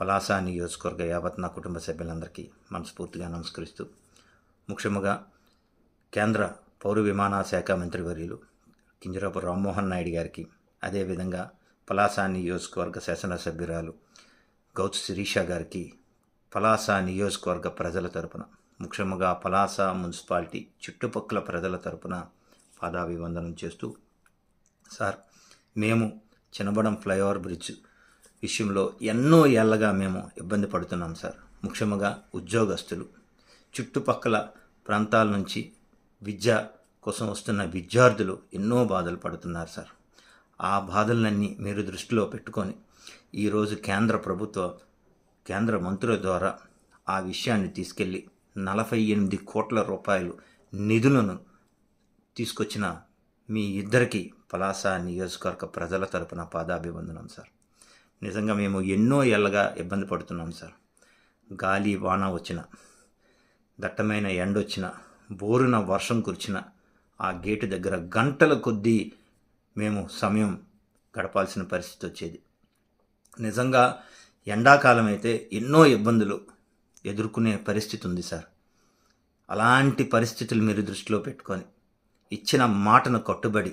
పలాస నియోజకవర్గ యావత్ నా కుటుంబ సభ్యులందరికీ మనస్ఫూర్తిగా నమస్కరిస్తూ ముఖ్యముగా కేంద్ర పౌర విమానాల శాఖ మంత్రివర్యులు కింజరాపు రామ్మోహన్ నాయుడు గారికి అదేవిధంగా పలాస నియోజకవర్గ శాసనసభ్యురాలు గౌత్ శిరీష గారికి పలాస నియోజకవర్గ ప్రజల తరపున ముఖ్యముగా పలాస మున్సిపాలిటీ చుట్టుపక్కల ప్రజల తరపున పాదాభివందనం చేస్తూ సార్ మేము చినబడం ఫ్లైఓవర్ బ్రిడ్జ్ విషయంలో ఎన్నో ఏళ్ళగా మేము ఇబ్బంది పడుతున్నాం సార్. ముఖ్యంగా ఉద్యోగస్తులు. చుట్టుపక్కల ప్రాంతాల నుంచి విద్య కోసం వస్తున్న విద్యార్థులు ఎన్నో బాధలు పడుతున్నారు సార్. ఆ బాధలన్నీ మీరు దృష్టిలో పెట్టుకొని ఈరోజు కేంద్ర ప్రభుత్వ కేంద్ర మంత్రుల ద్వారా ఆ విషయాన్ని తీసుకెళ్ళి నలభై ఎనిమిది కోట్ల రూపాయలు నిధులను తీసుకొచ్చిన మీ ఇద్దరికీ పలాస నియోజకవర్గ ప్రజల తరపున పాదాభివందనం సార్. నిజంగా మేము ఎన్నో ఏళ్ళగా ఇబ్బంది పడుతున్నాం సార్. గాలి వాన వచ్చిన దట్టమైన ఎండ వచ్చిన బోరున వర్షం కురిచిన ఆ గేటు దగ్గర గంటల కొద్దీ మేము సమయం గడపాల్సిన పరిస్థితి వచ్చేది. నిజంగా ఎండాకాలం అయితే ఎన్నో ఇబ్బందులు ఎదుర్కొనే పరిస్థితి ఉంది సార్. అలాంటి పరిస్థితులు మీరు దృష్టిలో పెట్టుకొని ఇచ్చిన మాటను కట్టుబడి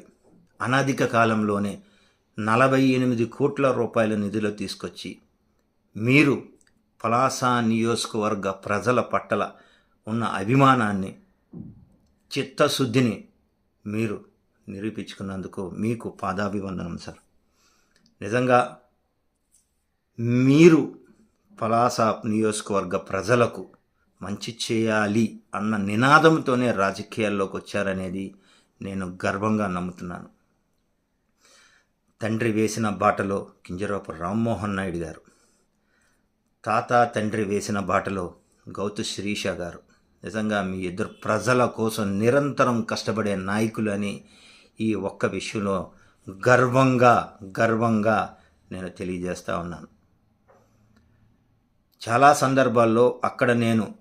అనాధిక కాలంలోనే నలభై ఎనిమిది కోట్ల రూపాయల నిధులు తీసుకొచ్చి మీరు పలాస నియోజకవర్గ ప్రజల పట్టల ఉన్న అభిమానాన్ని చిత్తశుద్ధిని మీరు నిరూపించుకున్నందుకు మీకు పాదాభివందనం సార్. నిజంగా మీరు పలాస నియోజకవర్గ ప్రజలకు మంచి చేయాలి అన్న నినాదంతోనే రాజకీయాల్లోకి వచ్చారనేది నేను గర్వంగా నమ్ముతున్నాను. తండ్రి వేసిన బాటలో కింజరాపు రామ్మోహన్ నాయుడు గారు. తాత తండ్రి వేసిన బాటలో గౌతు శిరీష గారు. నిజంగా మీ ఇద్దరు ప్రజల కోసం నిరంతరం కష్టపడే నాయకులు అని ఈ ఒక్క విషయంలో గర్వంగా గర్వంగా నేను తెలియజేస్తూ ఉన్నాను. చాలా సందర్భాల్లో అక్కడ నేను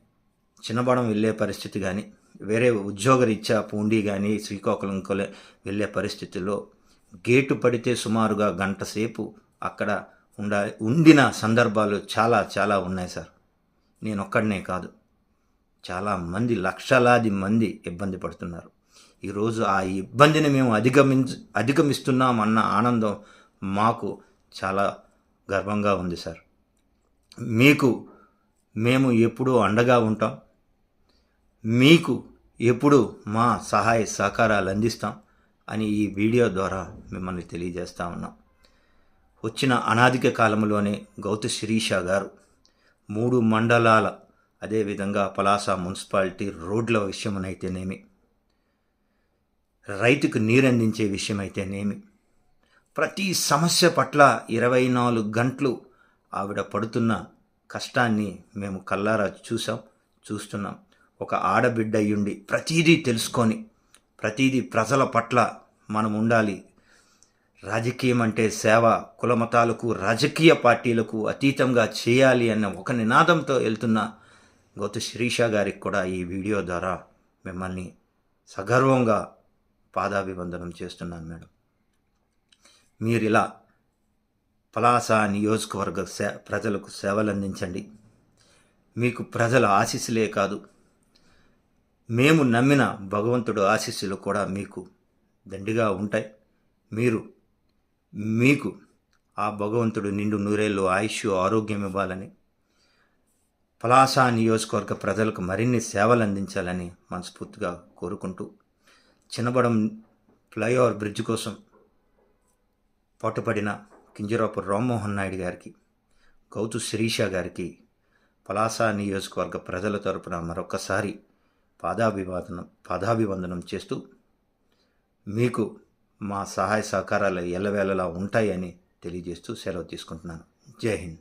చిన్నబడం వెళ్ళే పరిస్థితి కానీ వేరే ఉద్యోగరీత్యా పూండి కానీ శ్రీకాకుళం వెళ్ళే పరిస్థితుల్లో గేటు పడితే సుమారుగా గంట సేపు అక్కడ ఉండ ఉండిన సందర్భాలు చాలా చాలా ఉన్నాయి సార్. నేను ఒక్కడనే కాదు. చాలా మంది లక్షలాది మంది ఇబ్బంది పడుతున్నారు. ఈరోజు ఆ ఇబ్బందిని మేము అధిగమించ అధిగమిస్తున్నామన్న ఆనందం మాకు చాలా గర్వంగా ఉంది సార్. మీకు మేము ఎప్పుడూ అండగా ఉంటాం. మీకు ఎప్పుడు మా సహాయ సహకారాలు అందిస్తాం. అని ఈ వీడియో ద్వారా మిమ్మల్ని తెలియజేస్తా ఉన్నాం. వచ్చిన అనాదిక కాలంలోనే గౌతు శిరీష గారు మూడు మండలాల అదేవిధంగా పలాస మున్సిపాలిటీ రోడ్ల విషయమునైతేనేమి రైతుకు నీరందించే విషయమైతేనేమి ప్రతి సమస్య పట్ల ఇరవై నాలుగు గంటలు ఆవిడ పడుతున్న కష్టాన్ని మేము కల్లారా చూసాం చూస్తున్నాం. ఒక ఆడబిడ్డ అయ్యుండి ప్రతీదీ తెలుసుకొని ప్రతిదీ ప్రజల పట్ల మనం ఉండాలి. రాజకీయం అంటే సేవ కులమతాలకు రాజకీయ పార్టీలకు అతీతంగా చేయాలి అన్న ఒక నినాదంతో వెళ్తున్న గౌత శిరీష గారికి కూడా ఈ వీడియో ద్వారా మిమ్మల్ని సగర్వంగా పాదాభివందనం చేస్తున్నాను మేడం. మీరు ఇలా పలాస నియోజకవర్గ సే ప్రజలకు సేవలు అందించండి మీకు ప్రజల ఆశీస్సులే కాదు మేము నమ్మిన భగవంతుడు ఆశీస్సులు కూడా మీకు దండిగా ఉంటాయి. మీరు మీకు ఆ భగవంతుడు నిండు నూరేళ్ళు ఆయుష్ ఆరోగ్యం ఇవ్వాలని పలాస నియోజకవర్గ ప్రజలకు మరిన్ని సేవలు అందించాలని మనస్ఫూర్తిగా కోరుకుంటూ చిన్నబడం ఫ్లైఓవర్ బ్రిడ్జ్ కోసం పాటుపడిన కింజరాపు రామ్మోహన్ నాయుడు గారికి గౌతు శిరీష గారికి పలాస నియోజకవర్గ ప్రజల తరపున మరొకసారి పాదాభివాదనం పాదాభివందనం చేస్తూ మీకు మా సహాయ సహకారాలు ఎల్లవేళలా ఉంటాయని తెలియజేస్తూ సెలవు తీసుకుంటున్నాను. జై హింద్.